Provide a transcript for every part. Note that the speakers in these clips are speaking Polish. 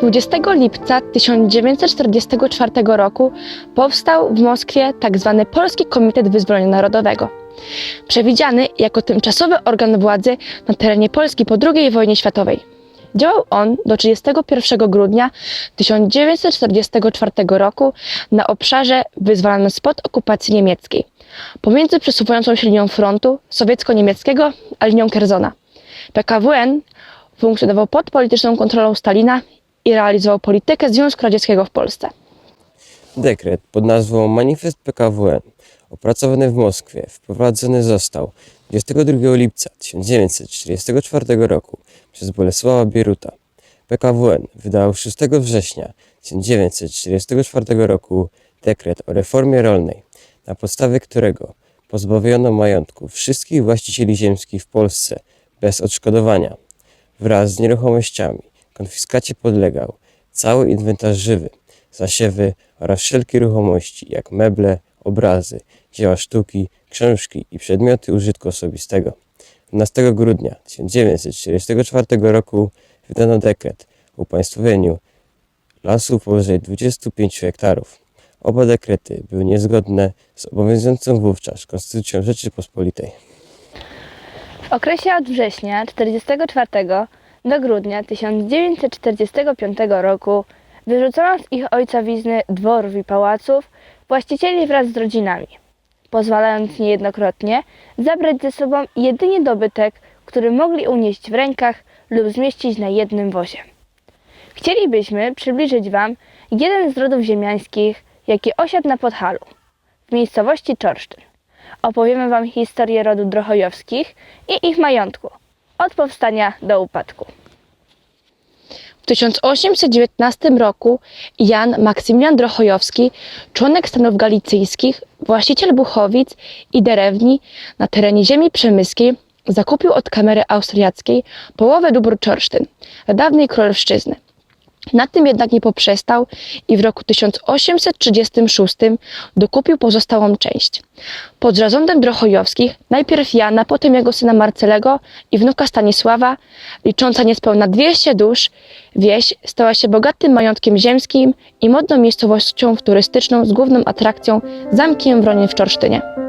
20 lipca 1944 roku powstał w Moskwie tzw. Polski Komitet Wyzwolenia Narodowego. Przewidziany jako tymczasowy organ władzy na terenie Polski po II wojnie światowej. Działał on do 31 grudnia 1944 roku na obszarze wyzwalanym spod okupacji niemieckiej, pomiędzy przesuwającą się linią frontu sowiecko-niemieckiego a linią Kerzona. PKWN funkcjonował pod polityczną kontrolą Stalina i realizował politykę Związku Radzieckiego w Polsce. Dekret pod nazwą Manifest PKWN, opracowany w Moskwie, wprowadzony został 22 lipca 1944 roku przez Bolesława Bieruta. PKWN wydał 6 września 1944 roku dekret o reformie rolnej, na podstawie którego pozbawiono majątku wszystkich właścicieli ziemskich w Polsce bez odszkodowania. Wraz z nieruchomościami konfiskacie podlegał cały inwentarz żywy, zasiewy oraz wszelkie ruchomości, jak meble, obrazy, dzieła sztuki, książki i przedmioty użytku osobistego. 12 grudnia 1944 roku wydano dekret o upaństwowieniu lasów powyżej 25 hektarów. Oba dekrety były niezgodne z obowiązującą wówczas Konstytucją Rzeczypospolitej. W okresie od września 1944 do grudnia 1945 roku wyrzucono z ich ojcowizny dworów i pałaców właścicieli wraz z rodzinami, pozwalając niejednokrotnie zabrać ze sobą jedynie dobytek, który mogli unieść w rękach lub zmieścić na jednym wozie. Chcielibyśmy przybliżyć Wam jeden z rodów ziemiańskich, jaki osiadł na Podhalu, w miejscowości Czorsztyn. Opowiemy Wam historię rodu Drochojowskich i ich majątku, od powstania do upadku. W 1819 roku Jan Maksymilian Drochojowski, członek Stanów Galicyjskich, właściciel Buchowic i Derewni na terenie ziemi przemyskiej, zakupił od kamery austriackiej połowę dóbr Czorsztyn, dawnej królewszczyzny. Na tym jednak nie poprzestał i w roku 1836 dokupił pozostałą część. Pod zarządem Drochojowskich najpierw Jana, potem jego syna Marcelego i wnuka Stanisława, licząca niespełna 200 dusz, wieś stała się bogatym majątkiem ziemskim i modną miejscowością turystyczną z główną atrakcją Zamkiem Wronie w Czorsztynie.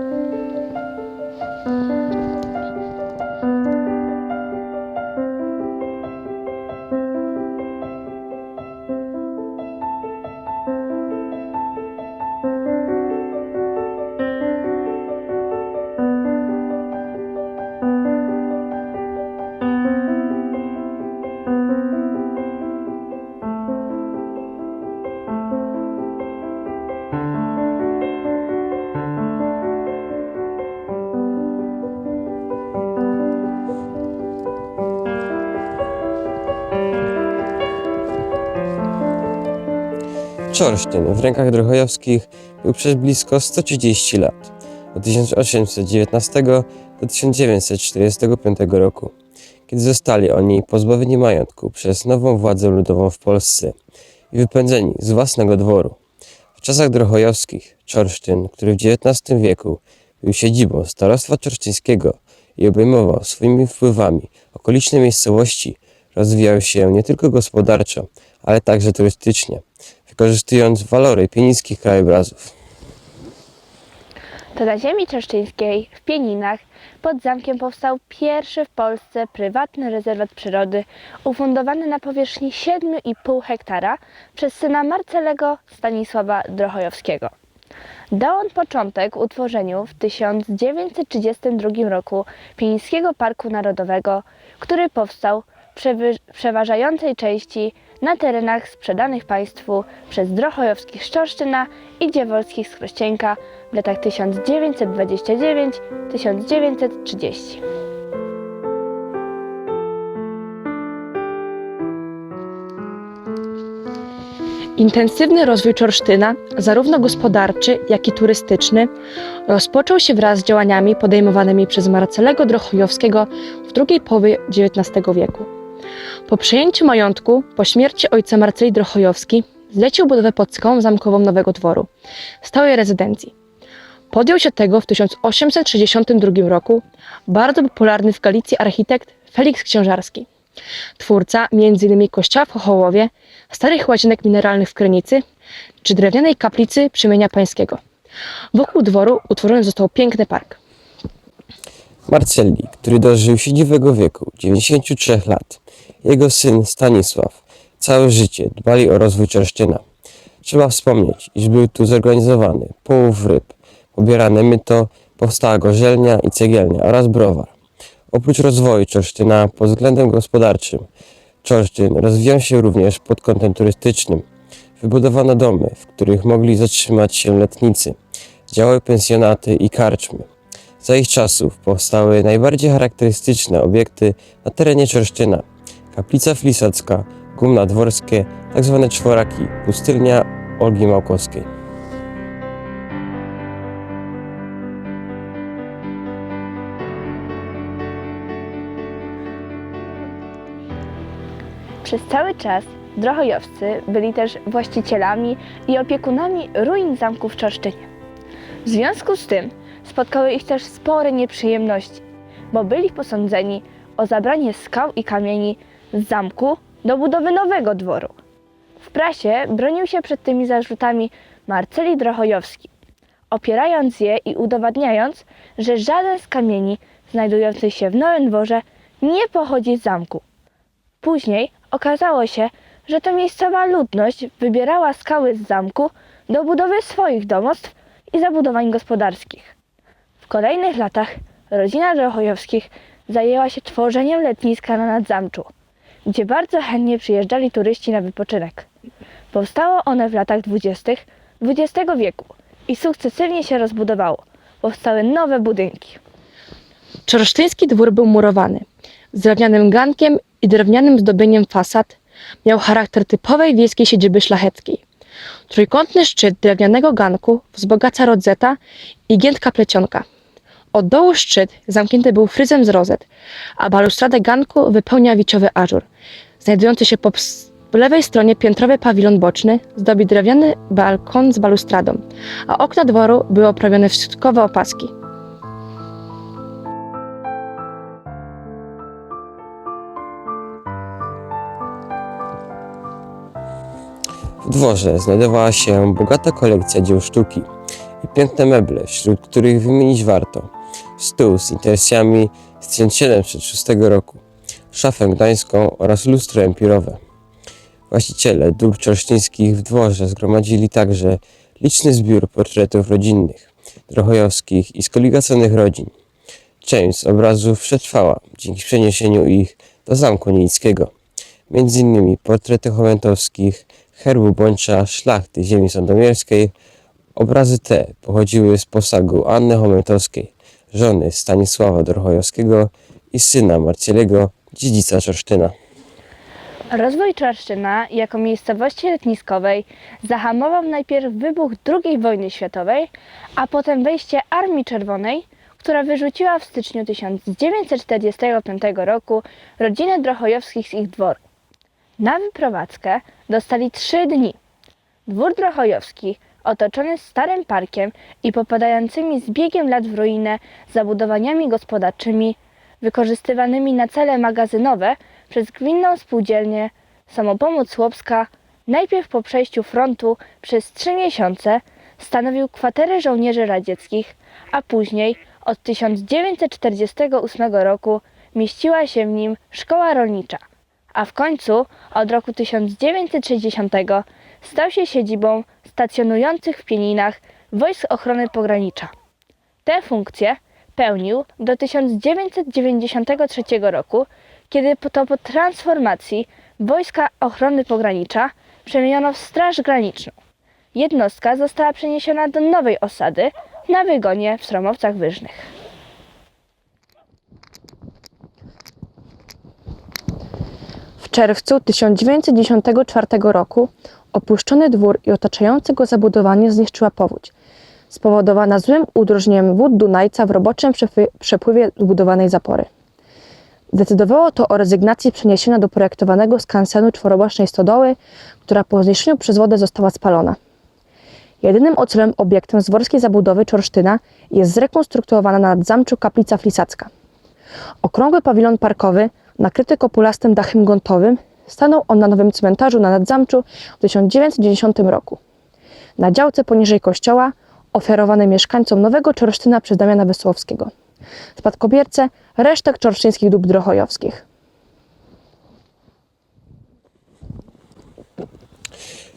Czorsztyn w rękach Drochojowskich był przez blisko 130 lat, od 1819 do 1945 roku, kiedy zostali oni pozbawieni majątku przez nową władzę ludową w Polsce i wypędzeni z własnego dworu. W czasach Drochojowskich Czorsztyn, który w XIX wieku był siedzibą starostwa czorsztyńskiego i obejmował swoimi wpływami okoliczne miejscowości, rozwijał się nie tylko gospodarczo, ale także turystycznie, wykorzystując walory pienińskich krajobrazów. To na ziemi czeszczyńskiej, w Pieninach, pod zamkiem powstał pierwszy w Polsce prywatny rezerwat przyrody, ufundowany na powierzchni 7,5 hektara przez syna Marcelego Stanisława Drochojowskiego. Dał on początek utworzeniu w 1932 roku Pienińskiego Parku Narodowego, który powstał w przeważającej części na terenach sprzedanych państwu przez Drochojowskich z Czorsztyna i Dziewolskich z Krościenka w latach 1929-1930. Intensywny rozwój Czorsztyna, zarówno gospodarczy, jak i turystyczny, rozpoczął się wraz z działaniami podejmowanymi przez Marcelego Drochojowskiego w drugiej połowie XIX wieku. Po przejęciu majątku, po śmierci ojca Marceli Drochojowski, zlecił budowę pod skałą zamkową Nowego Dworu, stałej rezydencji. Podjął się tego w 1862 roku bardzo popularny w Galicji architekt Felix Książarski. Twórca m.in. kościoła w Chochołowie, starych łazienek mineralnych w Krynicy czy drewnianej kaplicy Przymienia Pańskiego. Wokół dworu utworzony został piękny park. Marcelli, który dożył siedzibowego wieku 93 lat. Jego syn Stanisław całe życie dbali o rozwój Czersztyna. Trzeba wspomnieć, iż był tu zorganizowany połów ryb, pobierane myto, powstała gorzelnia i cegielnia oraz browar. Oprócz rozwoju Czersztyna pod względem gospodarczym, Czorsztyn rozwijał się również pod kątem turystycznym. Wybudowano domy, w których mogli zatrzymać się letnicy. Działały pensjonaty i karczmy. Za ich czasów powstały najbardziej charakterystyczne obiekty na terenie Czersztyna. Kaplica Flisacka, Gumna Dworskie, tzw. czworaki, pustylnia Olgi Małkowskiej. Przez cały czas Drochojowscy byli też właścicielami i opiekunami ruin zamku w Czorsztynie. W związku z tym spotkały ich też spore nieprzyjemności, bo byli posądzeni o zabranie skał i kamieni z zamku do budowy nowego dworu. W prasie bronił się przed tymi zarzutami Marceli Drochojowski, opierając je i udowadniając, że żaden z kamieni znajdujących się w Nowym Dworze nie pochodzi z zamku. Później okazało się, że to miejscowa ludność wybierała skały z zamku do budowy swoich domostw i zabudowań gospodarskich. W kolejnych latach rodzina Drochojowskich zajęła się tworzeniem letniska na Nadzamczu, gdzie bardzo chętnie przyjeżdżali turyści na wypoczynek. Powstało one w latach dwudziestych XX wieku i sukcesywnie się rozbudowało. Powstały nowe budynki. Czorsztyński dwór był murowany. Z drewnianym gankiem i drewnianym zdobieniem fasad miał charakter typowej wiejskiej siedziby szlacheckiej. Trójkątny szczyt drewnianego ganku wzbogaca rodzeta i giętka plecionka. Od dołu szczyt zamknięty był fryzem z rozet, a balustradę ganku wypełnia wiciowy ażur. Znajdujący się po lewej stronie piętrowy pawilon boczny zdobi drewniany balkon z balustradą, a okna dworu były oprawione w środkowe opaski. W dworze znajdowała się bogata kolekcja dzieł sztuki i piękne meble, wśród których wymienić warto stół z intersjami z 1706 roku, szafę gdańską oraz lustro empirowe. Właściciele dóbr czorsztyńskich w dworze zgromadzili także liczny zbiór portretów rodzinnych, drochojowskich i skoligaconych rodzin. Część z obrazów przetrwała dzięki przeniesieniu ich do Zamku Nielickiego. Między innymi portrety Chomentowskich, herbu Bącza, szlachty ziemi sandomierskiej. Obrazy te pochodziły z posagu Anny Chomentowskiej, żony Stanisława Drochojowskiego i syna Marcielego, dziedzica Czorsztyna. Rozwój Czarszczyna jako miejscowości letniskowej zahamował najpierw wybuch II wojny światowej, a potem wejście Armii Czerwonej, która wyrzuciła w styczniu 1945 roku rodzinę Drochojowskich z ich dworu. Na wyprowadzkę dostali trzy dni. Dwór Drochojowski, otoczony starym parkiem i popadającymi z biegiem lat w ruinę zabudowaniami gospodarczymi, wykorzystywanymi na cele magazynowe przez gminną spółdzielnię Samopomóc Chłopska, najpierw po przejściu frontu przez trzy miesiące stanowił kwaterę żołnierzy radzieckich, a później od 1948 roku mieściła się w nim szkoła rolnicza, a w końcu od roku 1960 stał się siedzibą stacjonujących w Pieninach Wojsk Ochrony Pogranicza. Te funkcje pełnił do 1993 roku, kiedy to po transformacji Wojska Ochrony Pogranicza przemieniono w Straż Graniczną. Jednostka została przeniesiona do nowej osady na wygonie w Stromowcach Wyżnych. W czerwcu 1994 roku opuszczony dwór i otaczające go zabudowanie zniszczyła powódź, spowodowana złym udrożnieniem wód Dunajca w roboczym przepły- przepływie zbudowanej zapory. Zdecydowało to o rezygnacji przeniesienia do projektowanego skansenu czworobocznej stodoły, która po zniszczeniu przez wodę została spalona. Jedynym ocalałym obiektem z dworskiej zabudowy Czorsztyna jest zrekonstruowana na zamczu kaplica Flisacka. Okrągły pawilon parkowy Nakryty kopulastym dachem gontowym, stanął on na nowym cmentarzu na Nadzamczu w 1990 roku. Na działce poniżej kościoła ofiarowane mieszkańcom Nowego Czorsztyna przez Damiana Wysłowskiego. Spadkobiercę resztek czorsztyńskich dóbr drochojowskich.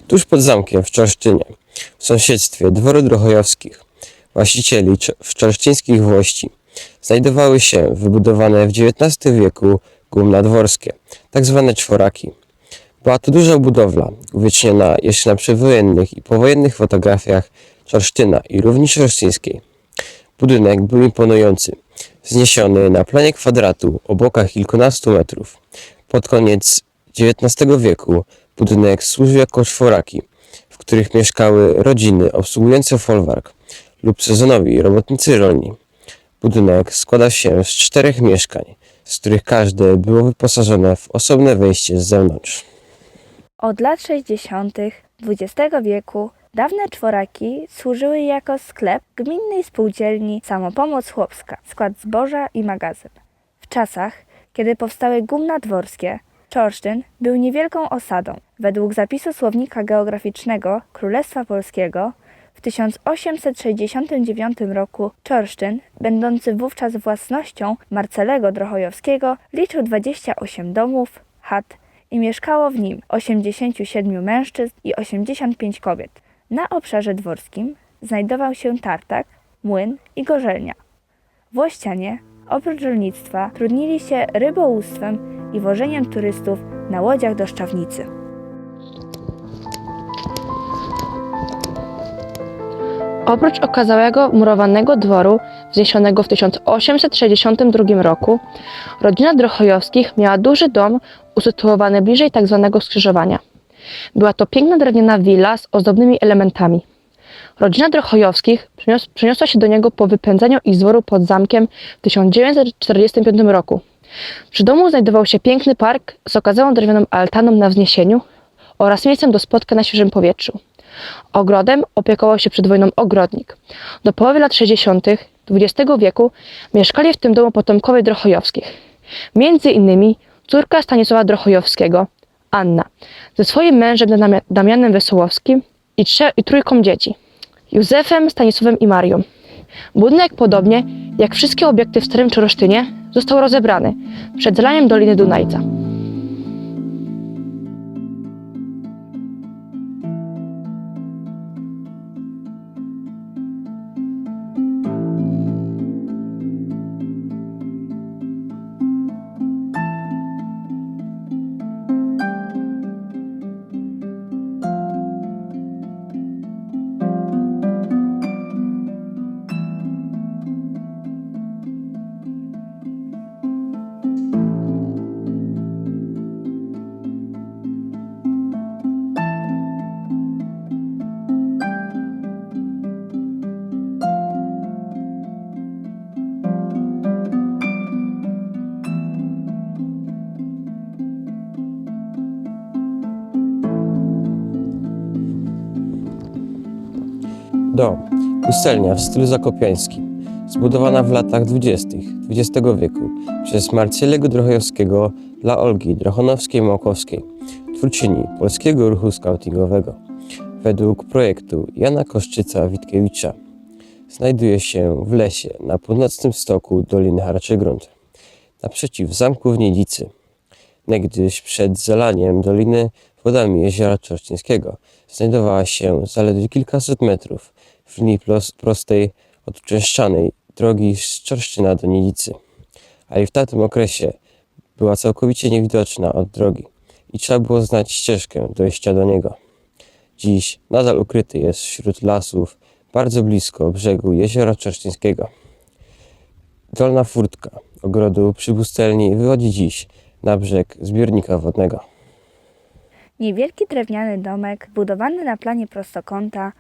Tuż pod zamkiem w Czorsztynie, w sąsiedztwie dworu Drochojowskich, właścicieli cz- czorsztyńskich włości, znajdowały się wybudowane w XIX wieku gumna dworskie, tak zwane czworaki. Była to duża budowla, uwieczniona jeszcze na przedwojennych i powojennych fotografiach Czorsztyna i Równi Czorsztyńskiej. Budynek był imponujący, wzniesiony na planie kwadratu o bokach kilkunastu metrów. Pod koniec XIX wieku budynek służył jako czworaki, w których mieszkały rodziny obsługujące folwark lub sezonowi robotnicy rolni. Budynek składa się z czterech mieszkań, z których każde było wyposażone w osobne wejście z zewnątrz. Od lat 60. XX wieku dawne czworaki służyły jako sklep gminnej spółdzielni Samopomoc Chłopska, skład zboża i magazyn. W czasach, kiedy powstały gumna dworskie, Czorsztyn był niewielką osadą. Według zapisu słownika geograficznego Królestwa Polskiego 1869 roku Czorsztyn, będący wówczas własnością Marcelego Drochojowskiego, liczył 28 domów, chat i mieszkało w nim 87 mężczyzn i 85 kobiet. Na obszarze dworskim znajdował się tartak, młyn i gorzelnia. Włościanie, oprócz rolnictwa, trudnili się rybołówstwem i wożeniem turystów na łodziach do Szczawnicy. Oprócz okazałego murowanego dworu wzniesionego w 1862 roku, rodzina Drochojowskich miała duży dom usytuowany bliżej tzw. skrzyżowania. Była to piękna drewniana willa z ozdobnymi elementami. Rodzina Drochojowskich przenios- przeniosła się do niego po wypędzeniu ich dworu pod zamkiem w 1945 roku. Przy domu znajdował się piękny park z okazałą drewnianą altaną na wzniesieniu oraz miejscem do spotkań na świeżym powietrzu. Ogrodem opiekował się przed wojną ogrodnik. Do połowy lat 60. XX wieku mieszkali w tym domu potomkowie Drochojowskich. Między innymi córka Stanisława Drochojowskiego, Anna, ze swoim mężem Dami- Damianem Wesołowskim i, trze- i trójką dzieci, Józefem, Stanisławem i Marią. Budynek, podobnie jak wszystkie obiekty w Starym Czorosztynie, został rozebrany przed zalaniem Doliny Dunajca. Pustelnia w stylu zakopiańskim, zbudowana w latach 20. XX wieku przez Marcelego Drochojowskiego dla Olgi Drochonowskiej-Małkowskiej, twórczyni polskiego ruchu skautingowego. Według projektu Jana Koszczyca-Witkiewicza znajduje się w lesie na północnym stoku Doliny Harczygrunt, naprzeciw zamku w Niedzicy. Niegdyś przed zalaniem doliny wodami jeziora Czorścińskiego znajdowała się zaledwie kilkaset metrów w plos- prostej od uczęszczanej drogi z Czorszczyna do Niedicy. Ale w tamtym okresie była całkowicie niewidoczna od drogi i trzeba było znać ścieżkę dojścia do niego. Dziś nadal ukryty jest wśród lasów bardzo blisko brzegu jeziora Czorszczyńskiego. Dolna furtka ogrodu przy pustelni wychodzi dziś na brzeg zbiornika wodnego. Niewielki drewniany domek, budowany na planie prostokąta,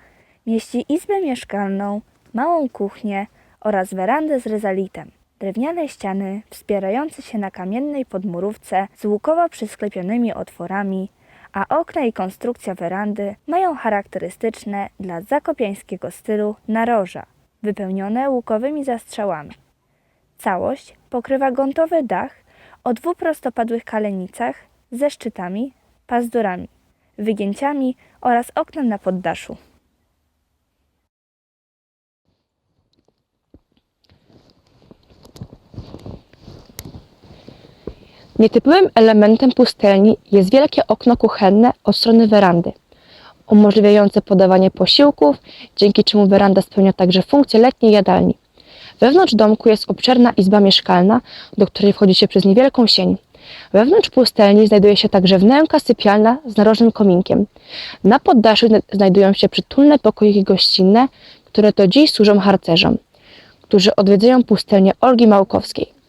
mieści izbę mieszkalną, małą kuchnię oraz werandę z ryzalitem. Drewniane ściany wspierające się na kamiennej podmurówce z łukowo przysklepionymi otworami, a okna i konstrukcja werandy mają charakterystyczne dla zakopiańskiego stylu naroża, wypełnione łukowymi zastrzałami. Całość pokrywa gontowy dach o dwuprostopadłych kalenicach ze szczytami, pazdurami, wygięciami oraz oknem na poddaszu. Nietypowym elementem pustelni jest wielkie okno kuchenne od strony werandy, umożliwiające podawanie posiłków, dzięki czemu weranda spełnia także funkcję letniej jadalni. Wewnątrz domku jest obszerna izba mieszkalna, do której wchodzi się przez niewielką sień. Wewnątrz pustelni znajduje się także wnęka sypialna z narożnym kominkiem. Na poddaszu zna- znajdują się przytulne pokoiki gościnne, które do dziś służą harcerzom, którzy odwiedzają pustelnię Olgi Małkowskiej.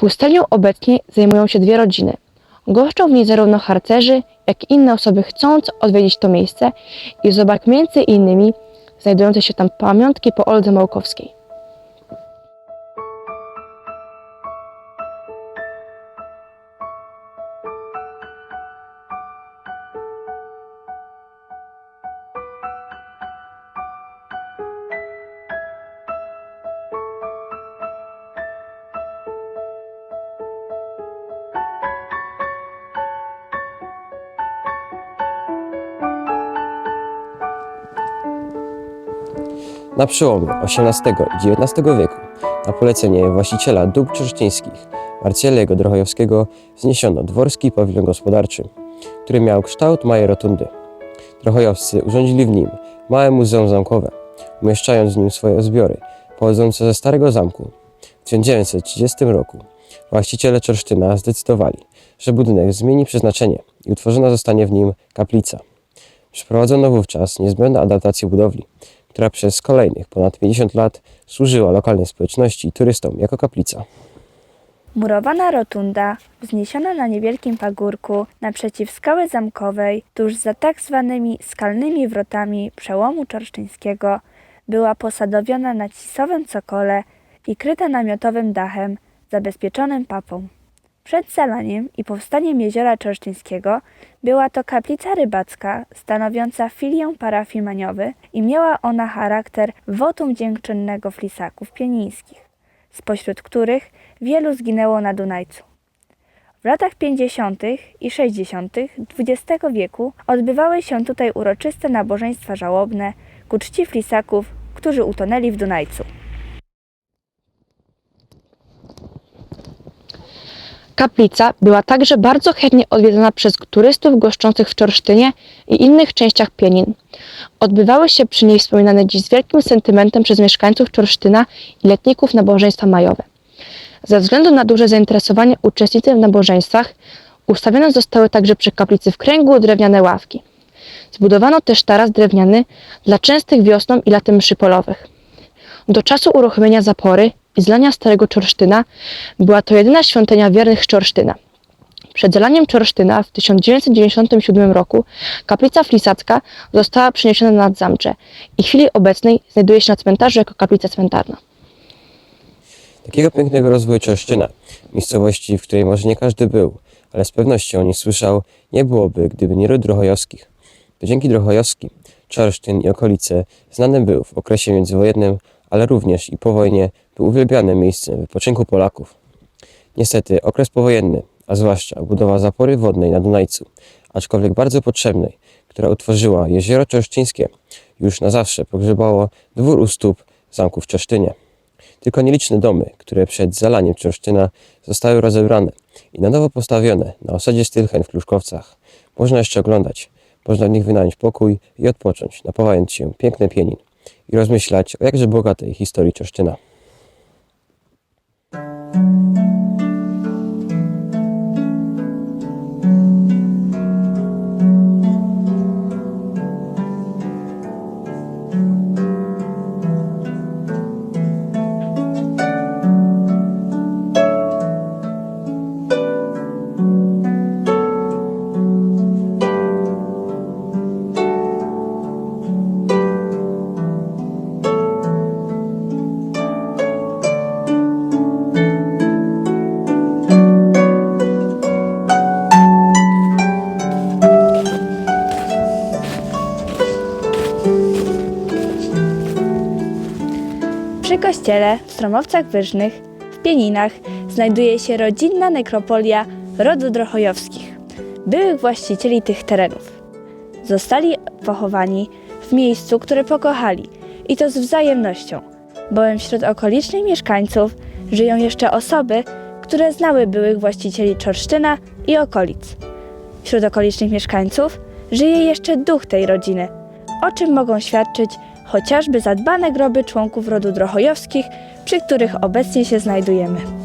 Pustelnią obecnie zajmują się dwie rodziny. Goszczą w niej zarówno harcerzy, jak i inne osoby chcące odwiedzić to miejsce i zobaczyć między innymi znajdujące się tam pamiątki po Oldze Małkowskiej. Na przełomie XVIII i XIX wieku na polecenie właściciela dóbr czersztyńskich Marcielego Drochojowskiego wzniesiono dworski pawilon gospodarczy, który miał kształt małej rotundy. Drochojowscy urządzili w nim małe muzeum zamkowe, umieszczając w nim swoje zbiory pochodzące ze Starego Zamku. W 1930 roku właściciele Czersztyna zdecydowali, że budynek zmieni przeznaczenie i utworzona zostanie w nim kaplica. Przeprowadzono wówczas niezbędne adaptacje budowli, która przez kolejnych ponad 50 lat służyła lokalnej społeczności i turystom jako kaplica. Murowana rotunda, wzniesiona na niewielkim pagórku naprzeciw skały zamkowej, tuż za tak zwanymi skalnymi wrotami przełomu czorsztyńskiego, była posadowiona na cisowym cokole i kryta namiotowym dachem zabezpieczonym papą. Przed zalaniem i powstaniem jeziora czorsztyńskiego była to kaplica rybacka stanowiąca filię parafii Maniowy i miała ona charakter wotum dziękczynnego flisaków pienińskich, spośród których wielu zginęło na Dunajcu. W latach 50. i 60. XX wieku odbywały się tutaj uroczyste nabożeństwa żałobne ku czci flisaków, którzy utonęli w Dunajcu. Kaplica była także bardzo chętnie odwiedzana przez turystów goszczących w Czorsztynie i innych częściach Pienin. Odbywały się przy niej wspominane dziś z wielkim sentymentem przez mieszkańców Czorsztyna i letników nabożeństwa majowe. Ze względu na duże zainteresowanie uczestnicy w nabożeństwach ustawione zostały także przy kaplicy w kręgu drewniane ławki. Zbudowano też taras drewniany dla częstych wiosną i latem mszy polowych. Do czasu uruchomienia zapory i zlania Starego Czorsztyna była to jedyna świątynia wiernych Czorsztyna. Przed zalaniem Czorsztyna w 1997 roku kaplica flisacka została przeniesiona nad zamcze i w chwili obecnej znajduje się na cmentarzu jako kaplica cmentarna. Takiego pięknego rozwoju Czerszczyna, miejscowości, w której może nie każdy był, ale z pewnością o niej słyszał, nie byłoby, gdyby nie ród Drochojowskich. To dzięki Drochojowskim Czersztyn i okolice znany był w okresie międzywojennym, ale również i po wojnie był uwielbianym miejscem wypoczynku Polaków. Niestety okres powojenny, a zwłaszcza budowa zapory wodnej na Dunajcu, aczkolwiek bardzo potrzebnej, która utworzyła jezioro czerszczyńskie, już na zawsze pogrzebało dwór u stóp zamku w Czersztynie. Tylko nieliczne domy, które przed zalaniem Czersztyna zostały rozebrane i na nowo postawione na osadzie Stylchen w Kluszkowcach, można jeszcze oglądać. Można w nich wynająć pokój i odpocząć, napawając się piękny pienin i rozmyślać o jakże bogatej historii Czersztyna. Kościele w Stromowcach Wyżnych, w Pieninach, znajduje się rodzinna nekropolia rodu Drochojowskich, byłych właścicieli tych terenów. Zostali pochowani w miejscu, które pokochali i to z wzajemnością, bowiem wśród okolicznych mieszkańców żyją jeszcze osoby, które znały byłych właścicieli Czorsztyna i okolic. Wśród okolicznych mieszkańców żyje jeszcze duch tej rodziny, o czym mogą świadczyć chociażby zadbane groby członków rodu Drochojowskich, przy których obecnie się znajdujemy.